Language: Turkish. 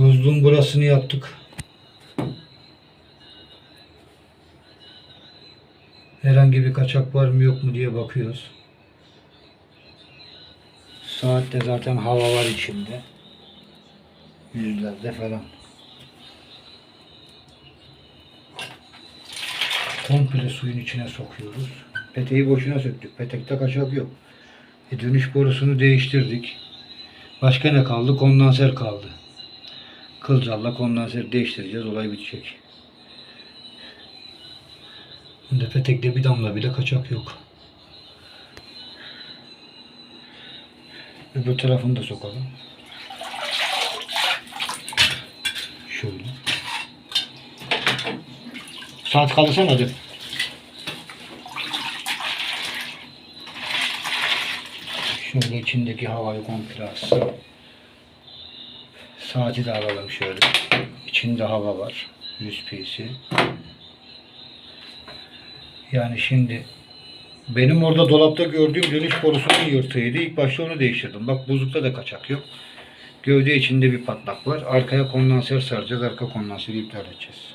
Buzluğun burasını yaptık. Herhangi bir kaçak var mı yok mu diye bakıyoruz. Saatte zaten hava var içinde. Yüzlerde falan. Komple suyun içine sokuyoruz. Peteği boşuna söktük. Petekte kaçak yok. E dönüş borusunu değiştirdik. Başka ne kaldı? Kondanser kaldı. Kılcalla kondanser değiştireceğiz. Olay bitecek. Şimdi petekte bir damla bile kaçak yok. Öbür tarafını da sokalım. Şöyle. Saat kalırsan hadi. Şöyle içindeki havayı komple alsın. Saati de alalım şöyle. İçinde hava var. 100 psi. Yani şimdi benim orada dolapta gördüğüm dönüş borusunun yırtığıydı. İlk başta onu değiştirdim. Bak buzlukta da kaçak yok. Gövde içinde bir patlak var. Arkaya kondanser saracağız. Arka kondanseri iptal edeceğiz.